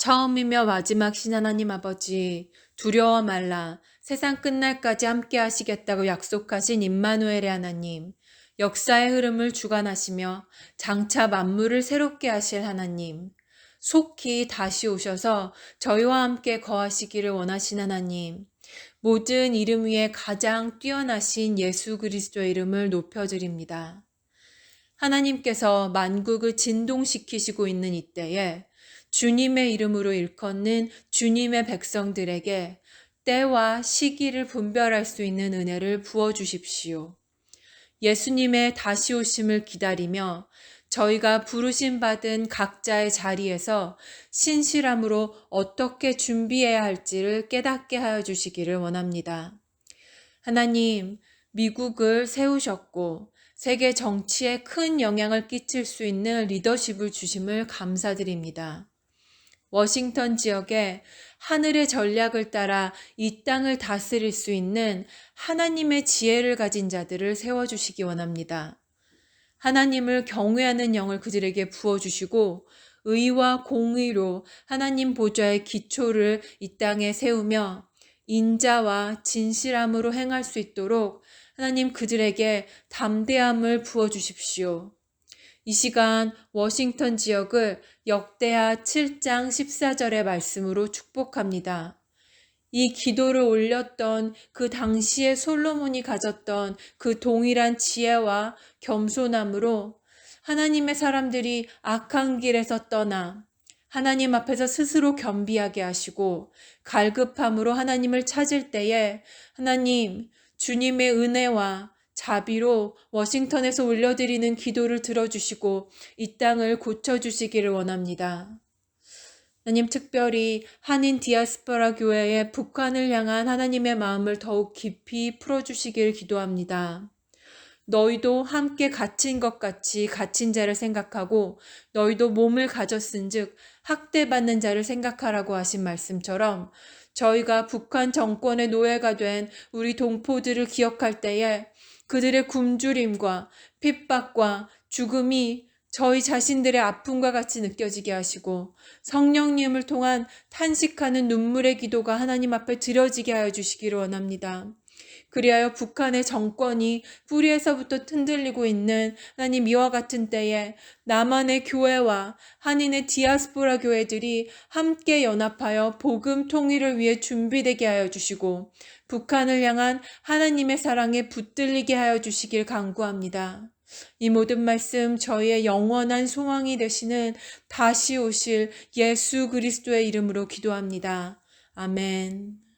처음이며 마지막 신 하나님 아버지, 두려워 말라. 세상 끝날까지 함께 하시겠다고 약속하신 임마누엘의 하나님, 역사의 흐름을 주관하시며 장차 만물을 새롭게 하실 하나님, 속히 다시 오셔서 저희와 함께 거하시기를 원하신 하나님, 모든 이름 위에 가장 뛰어나신 예수 그리스도의 이름을 높여드립니다. 하나님께서 만국을 진동시키시고 있는 이때에 주님의 이름으로 일컫는 주님의 백성들에게 때와 시기를 분별할 수 있는 은혜를 부어 주십시오. 예수님의 다시 오심을 기다리며 저희가 부르심 받은 각자의 자리에서 신실함으로 어떻게 준비해야 할지를 깨닫게 하여 주시기를 원합니다. 하나님, 미국을 세우셨고 세계 정치에 큰 영향을 끼칠 수 있는 리더십을 주심을 감사드립니다. 워싱턴 지역에 하늘의 전략을 따라 이 땅을 다스릴 수 있는 하나님의 지혜를 가진 자들을 세워주시기 원합니다. 하나님을 경외하는 영을 그들에게 부어주시고 의와 공의로 하나님 보좌의 기초를 이 땅에 세우며 인자와 진실함으로 행할 수 있도록 하나님 그들에게 담대함을 부어 주십시오. 이 시간 워싱턴 지역을 역대하 7장 14절의 말씀으로 축복합니다. 이 기도를 올렸던 그 당시에 솔로몬이 가졌던 그 동일한 지혜와 겸손함으로 하나님의 사람들이 악한 길에서 떠나 하나님 앞에서 스스로 겸비하게 하시고 갈급함으로 하나님을 찾을 때에 하나님 주님의 은혜와 자비로 워싱턴에서 올려드리는 기도를 들어주시고 이 땅을 고쳐주시기를 원합니다. 하나님 특별히 한인 디아스포라 교회의 북한을 향한 하나님의 마음을 더욱 깊이 풀어주시길 기도합니다. 너희도 함께 갇힌 것 같이 갇힌 자를 생각하고 너희도 몸을 가졌은즉 학대받는 자를 생각하라고 하신 말씀처럼 저희가 북한 정권의 노예가 된 우리 동포들을 기억할 때에 그들의 굶주림과 핍박과 죽음이 저희 자신들의 아픔과 같이 느껴지게 하시고 성령님을 통한 탄식하는 눈물의 기도가 하나님 앞에 드려지게 하여 주시기를 원합니다. 그리하여 북한의 정권이 뿌리에서부터 흔들리고 있는 하나님 이와 같은 때에 남한의 교회와 한인의 디아스포라 교회들이 함께 연합하여 복음 통일을 위해 준비되게 하여 주시고 북한을 향한 하나님의 사랑에 붙들리게 하여 주시길 간구합니다. 이 모든 말씀 저희의 영원한 소망이 되시는 다시 오실 예수 그리스도의 이름으로 기도합니다. 아멘.